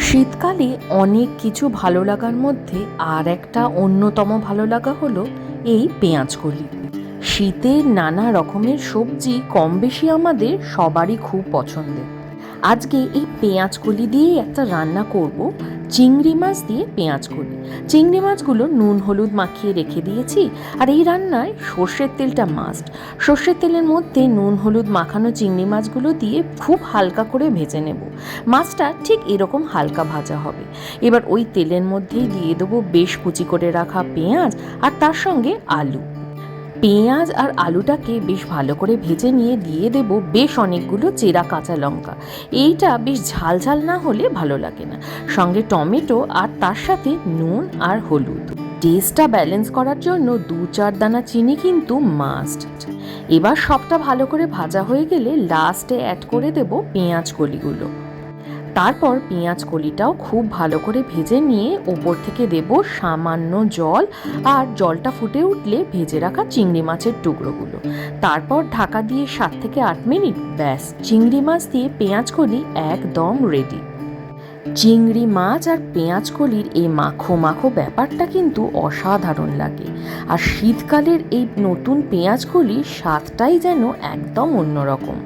শীতকালে অনেক কিছু ভালো লাগার মধ্যে আর একটা অন্যতম ভালো লাগা হলো এই পেঁয়াজকলি শীতের নানা রকমের সবজি কম বেশি আমাদের সবারই খুব পছন্দের। আজকে এই পেঁয়াজকলি দিয়েই একটা রান্না করব। চিংড়ি মাছ দিয়ে পেঁয়াজকলি। চিংড়ি মাছগুলো নুন, হলুদ মাখিয়ে রেখে দিয়েছি। আর এই রান্নায় সর্ষের তেলটা মাস্ট সর্ষের তেলের মধ্যে নুন, হলুদ মাখানো চিংড়ি মাছগুলো দিয়ে খুব হালকা করে ভেজে নেব। মাছটা ঠিক এরকম হালকা ভাজা হবে। এবার ওই তেলের মধ্যেই দিয়ে দেবো বেশ কুচি করে রাখা পেঁয়াজ আর তার সঙ্গে আলু। পেঁয়াজ আর আলুটাকে বেশ ভালো করে ভেজে নিয়ে দিয়ে দেব বেশ অনেকগুলো চেরা কাঁচা লঙ্কা। এইটা বেশ ঝাল ঝাল না হলে ভালো লাগে না। সঙ্গে টমেটো আর তার সাথে নুন আর হলুদ। টেস্টটা ব্যালেন্স করার জন্য দু চার দানা চিনি কিন্তু মাস্ট এবার সবটা ভালো করে ভাজা হয়ে গেলে লাস্টে অ্যাড করে দেব পেঁয়াজ কলিগুলো তারপর পেঁয়াজ কলিটাও খুব ভালো করে ভেজে নিয়ে ওপর থেকে দেব সামান্য জল আর জলটা ফুটে উঠলে ভেজে রাখা চিংড়ি মাছের টুকরোগুলো। তারপর ঢাকা দিয়ে সাত থেকে আট মিনিট, ব্যাস, চিংড়ি মাছ দিয়ে পেঁয়াজ কলি একদম রেডি চিংড়ি মাছ আর পেঁয়াজ কলির এই মাখো মাখো ব্যাপারটা কিন্তু অসাধারণ লাগে। আর শীতকালের এই নতুন পেঁয়াজ কলির স্বাদটাই যেন একদম অন্যরকম।